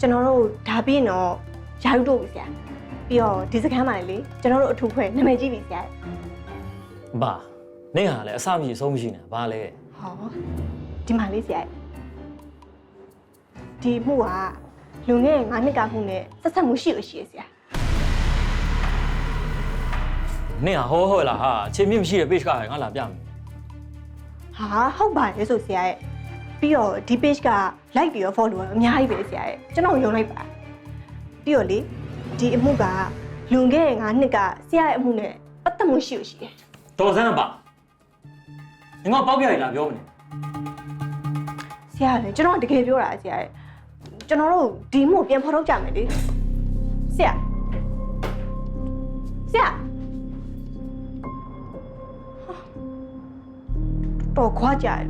ကျွန်တော်တို့ဒါပြီးရင်တော့ယာရုတို့ပြီဆရာပြီးတော့ဒီစခန်းမှာလေကျွန်တော်တို့အထူးဖွဲ့နာမည်ကြီးပြီဆရာဘာနင့်ဟာလည်းအစမရှိအဆုံးမရှိနေတာဘာလဲဟောဒီမှာလေးဆရာဒီမှုကလူငယ်ငါးနှစ်ကမှုနဲ့ဆက်ဆက်မှုရှိလို့ရှိရဆရာနင့်ဟာဟောဟောလာဟာအချိန်မြင့်မရှိတဲ့ page ကငါလာပြမယ်ဟာဟုတ်ပါရဲ့ဆိုဆရာရဲ့ ပြီးတော့ဒီ page က like ပြီးတော့ follower အများကြီးပဲဆရာရဲ့ကျွန်တော်ယုံလိုက်ပါပြီးတော့လေဒီအမှုကလွန်ခဲ့တဲ့ငါးနှစ်ကဆရာရဲ့အမှုနဲ့ပတ်သက်မှုရှိလို့ရှိတယ်တော်စမ်းပါငါပေါက်ပြရည်လာပြောမနေဆရာလည်းကျွန်တော်တကယ်ပြောတာဆရာရဲ့ကျွန်တော်တို့ဒီမှုပြန်ဖော်ထုတ်ကြမယ်လေဆရာဆရာဟာတော်ခွာကြတယ်